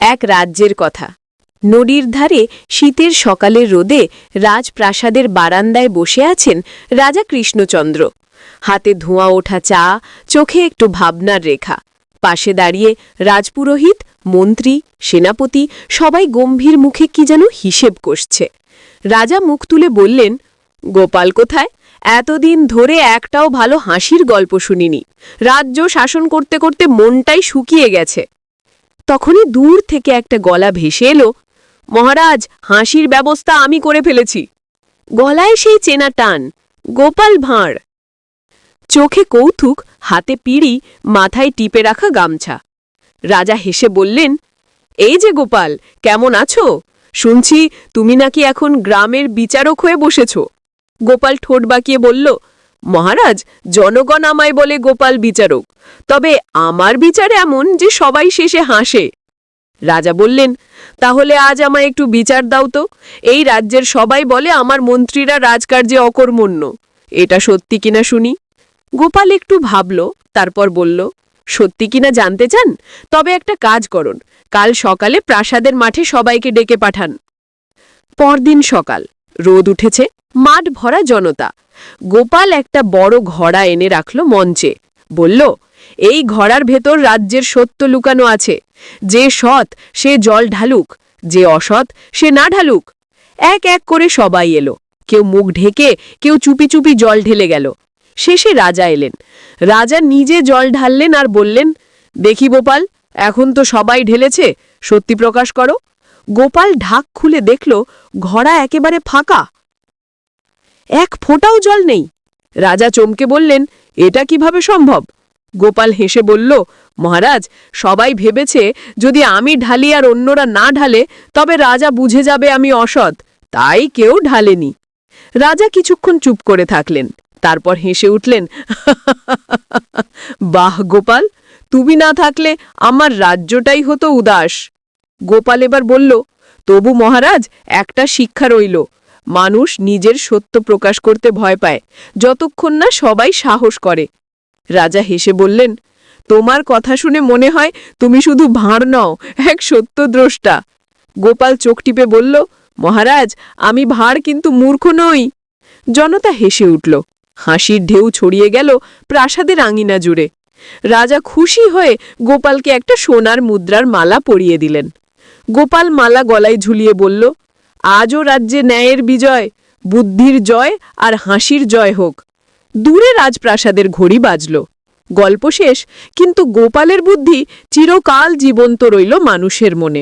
এক রাজ্যের কথা। নদীর ধারে শীতের সকালের রোদে রাজপ্রাসাদের বারান্দায় বসে আছেন রাজা কৃষ্ণচন্দ্র। হাতে ধোঁয়া ওঠা চা, চোখে একটু ভাবনার রেখা। পাশে দাঁড়িয়ে রাজপুরোহিত, মন্ত্রী, সেনাপতি সবাই গম্ভীর মুখে কি যেন হিসেব কষছে রাজা মুখ তুলে বললেন, গোপাল কোথায়? এতদিন ধরে একটাও ভালো হাসির গল্প শুনিনি। রাজ্য শাসন করতে করতে মনটাই শুকিয়ে গেছে। তখনই দূর থেকে একটা গলা ভেসে এলো, মহারাজ, হাসির ব্যবস্থা আমি করে ফেলেছি। গলায় সেই চেনা টান, গোপাল ভাঁড়। চোখে কৌতুক, হাতে পিড়ি, মাথায় টিপে রাখা গামছা। রাজা হেসে বললেন, এই যে গোপাল, কেমন আছো? শুনছি তুমি নাকি এখন গ্রামের বিচারক হয়ে বসেছ। গোপাল ঠোঁট বাঁকিয়ে বলল মহারাজ, জনগণ আমায় বলে গোপাল বিচারক। তবে আমার বিচার এমন যে সবাই শেষে হাসে। রাজা বললেন, তাহলে আজ আমায় একটু বিচার দাও তো। এই রাজ্যের সবাই বলে আমার মন্ত্রীরা রাজকার্যে অকর্মণ্য। এটা সত্যি কিনা শুনি? গোপাল একটু ভাবল, তারপর বলল, সত্যি কিনা জানতে চান? তবে একটা কাজ করুন। কাল সকালে প্রাসাদের মাঠে সবাইকে ডেকে পাঠান। পরদিন সকাল, রোদ উঠেছে। মাঠ ভরা জনতা। গোপাল একটা বড় ঘড়া এনে রাখল মঞ্চে। বলল, এই ঘড়ার ভেতর রাজ্যের সত্য লুকানো আছে। যে সৎ, সে জল ঢালুক, যে অসৎ, সে না ঢালুক। এক এক করে সবাই এলো। কেউ মুখ ঢেকে, কেউ চুপি চুপি জল ঢেলে গেল। শেষে রাজা এলেন। রাজা নিজে জল ঢাললেন আর বললেন, দেখি গোপাল, এখন তো সবাই ঢেলেছে, সত্যি প্রকাশ করো। গোপাল ঢাক খুলে দেখল, ঘড়া একেবারে ফাঁকা। এক ফোঁটাও জল নেই। রাজা চমকে বললেন, এটা কীভাবে সম্ভব? গোপাল হেসে বলল, মহারাজ, সবাই ভেবেছে যদি আমি ঢালি আর অন্যরা না ঢালে, তবে রাজা বুঝে যাবে আমি অসৎ। তাই কেউ ঢালেনি। রাজা কিছুক্ষণ চুপ করে থাকলেন, তারপর হেসে উঠলেন, বাহ, গোপাল, তুমি না থাকলে আমার রাজ্যটাই হতো উদাস। গোপাল এবার বলল, তবু মহারাজ, একটা শিক্ষা রইল। মানুষ নিজের সত্য প্রকাশ করতে ভয় পায়। যতক্ষণ না সবাই সাহস করে। রাজা হেসে বললেন, তোমার কথা শুনে মনে হয় তুমি শুধু ভাঁড় নও, এক সত্যদ্রষ্টা। গোপাল চোখ টিপে বলল, মহারাজ, আমি ভাঁড় কিন্তু মূর্খ নই। জনতা হেসে উঠল। হাসির ঢেউ ছড়িয়ে গেল প্রাসাদের আঙিনা জুড়ে। রাজা খুশি হয়ে গোপালকে একটা সোনার মুদ্রার মালা পরিয়ে দিলেন। গোপাল মালা গলায় ঝুলিয়ে বলল আজও রাজ্যে ন্যায়ের বিজয়, বুদ্ধির জয় আর হাসির জয় হোক। দূরে রাজপ্রাসাদের ঘড়ি বাজল। গল্প শেষ, কিন্তু গোপালের বুদ্ধি চিরকাল জীবন্ত রইল মানুষের মনে।